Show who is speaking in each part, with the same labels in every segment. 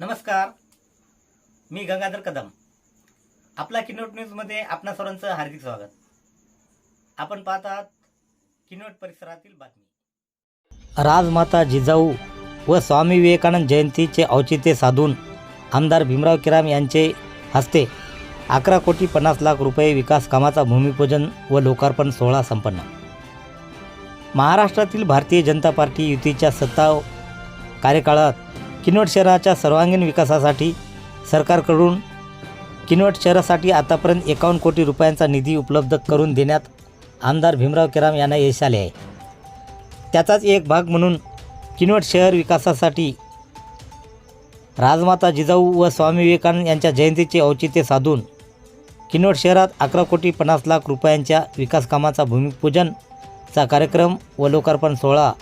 Speaker 1: नमस्कार. मी गंगाधर कदम. आपला किनोट न्यूजमध्ये आपणा सर्वांचं हार्दिक स्वागत. आपण पाहत आहात किनोट परिसरातील बातमी. राजमाता जिजाऊ व स्वामी विवेकानंद जयंतीचे औचित्य साधून आमदार भीमराव किराम यांचे हस्ते अकरा कोटी पन्नास लाख रुपये विकास कामाचा भूमिपूजन व लोकार्पण सोहळा संपन्न. महाराष्ट्रातील भारतीय जनता पार्टी युतीच्या सत्ता कार्यकाळात किनवट शहराच्या सर्वांगीण विकासासाठी सरकारकडून किनवट शहरासाठी आतापर्यंत एकावन्न कोटी रुपयांचा निधी उपलब्ध करून देण्यात आमदार भीमराव केराम यांना यश आले आहे. त्याचाच एक भाग म्हणून किनवट शहर विकासासाठी राजमाता जिजाऊ व स्वामी विवेकानंद यांच्या जयंतीचे औचित्य साधून किनवट शहरात अकरा कोटी पन्नास लाख रुपयांच्या विकास कामाचा भूमिपूजनचा कार्यक्रम व लोकार्पण सोहळा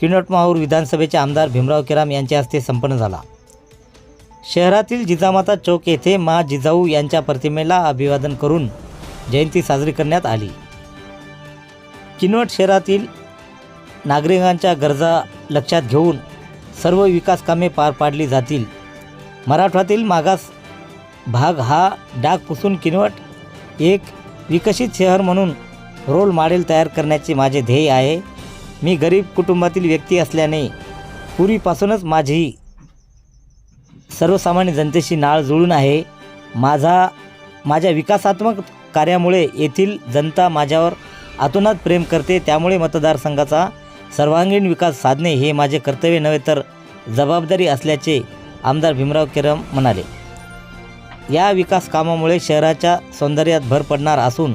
Speaker 1: किनवट माहूर विधानसभेचे आमदार भीमराव केराम यांच्या हस्ते संपन्न झाला. शहरातील जिजामाता चौक येथे मा जिजाऊ यांच्या प्रतिमेला अभिवादन करून जयंती साजरी करण्यात आली. किनवट शहरातील नागरिकांच्या गरजा लक्षात घेऊन सर्व विकास कामे पार पाडली जातील. मराठवातील मागास भाग हा डाग पुसून किनवट एक विकसित शहर म्हणून रोल मॉडेल तयार करण्याचे माझे ध्येय आहे. मी गरीब कुटुंबातील व्यक्ती असल्याने पूर्वीपासूनच माझी सर्वसामान्य जनतेशी नाळ जुळून आहे. माझा माझ्या विकासात्मक कार्यामुळे येथील जनता माझ्यावर आतोनात प्रेम करते त्यामुळे मतदारसंघाचा सर्वांगीण विकास साधणे हे माझे कर्तव्य नव्हे तर जबाबदारी असल्याचे आमदार भीमराव केरम म्हणाले. या विकास कामामुळे शहराच्या सौंदर्यात भर पडणार असून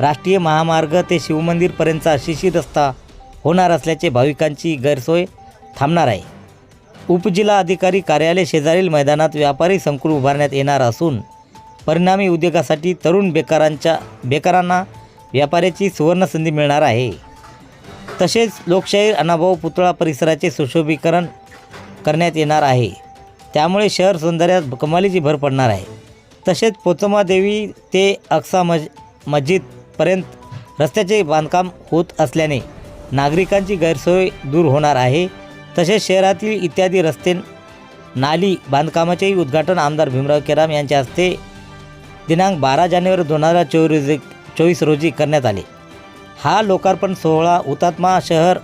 Speaker 1: राष्ट्रीय महामार्ग ते शिवमंदिरपर्यंतचा शिशी रस्ता होणार असल्याचे भाविकांची गैरसोय थांबणार आहे. उपजिल्हा अधिकारी कार्यालय शेजारील मैदानात व्यापारी संकुल उभारण्यात येणार असून परिणामी उद्योगासाठी तरुण बेकारांच्या बेकारांना व्यापाऱ्याची सुवर्णसंधी मिळणार आहे. तसेच लोकशाही अनाभाऊ पुतळा परिसराचे सुशोभीकरण करण्यात येणार आहे. त्यामुळे शहर सौंदर्यात कमालीची भर पडणार आहे. तसेच पोचमादेवी ते अक्सा मज मस्जिदपर्यंत रस्त्याचे बांधकाम होत असल्याने नागरिकांची गैरसोय दूर होणार आहे. तसेच शहरातील इत्यादी रस्ते नाली बांधकामाचेही उद्घाटन आमदार भीमराव केराम यांच्या हस्ते दिनांक बारा जानेवारी दोन हजार चोवीस चोवीस रोजी करण्यात आले. हा लोकार्पण सोहळा हुतात्मा शहर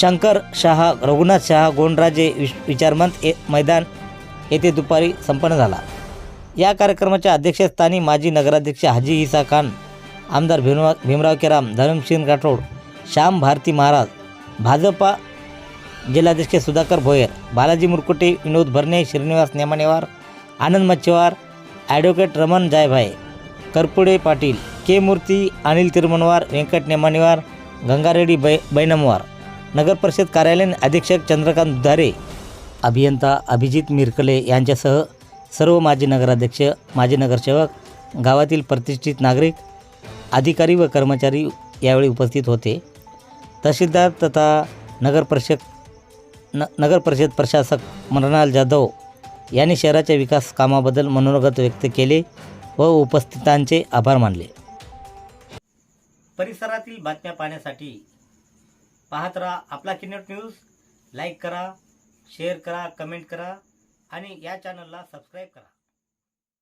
Speaker 1: शंकर शहा रघुनाथ शहा गोंडराजे विश विचारमंत ए मैदान येथे दुपारी संपन्न झाला. या कार्यक्रमाच्या अध्यक्षस्थानी माजी नगराध्यक्ष हाजी इसा खान आमदार भीमराव भीमराव केराम धरमसिंग राठोड श्याम भारती महाराज भाजपा जिल्हाध्यक्ष सुधाकर भोयर बालाजी मुरकुटे विनोद भरणे श्रीनिवास नेमानेवार आनंद मच्छेवार ॲडव्होकेट रमण जायभाई करपुडे पाटील के मूर्ती अनिल तिरुमनवार व्यंकट नेमानेवार गंगारेड्डी बै बैनमवार नगरपरिषद कार्यालयीन अधीक्षक चंद्रकांत दुधारे अभियंता अभिजित मिरकले यांच्यासह सर्व माजी नगराध्यक्ष माजी नगरसेवक गावातील प्रतिष्ठित नागरिक अधिकारी व कर्मचारी यावेळी उपस्थित होते. तहसीलदार तथा नगर परिषद न नगरपरिषद प्रशासक मनोहरलाल जाधव यांनी शहराच्या विकास कामाबद्दल मनोगत व्यक्त केले व उपस्थितांचे आभार मानले. परिसरातील बातम्या पाहण्यासाठी पाहत राहा आपला किनट न्यूज लाईक करा शेअर करा कमेंट करा आणि या चॅनलला सबस्क्राईब करा.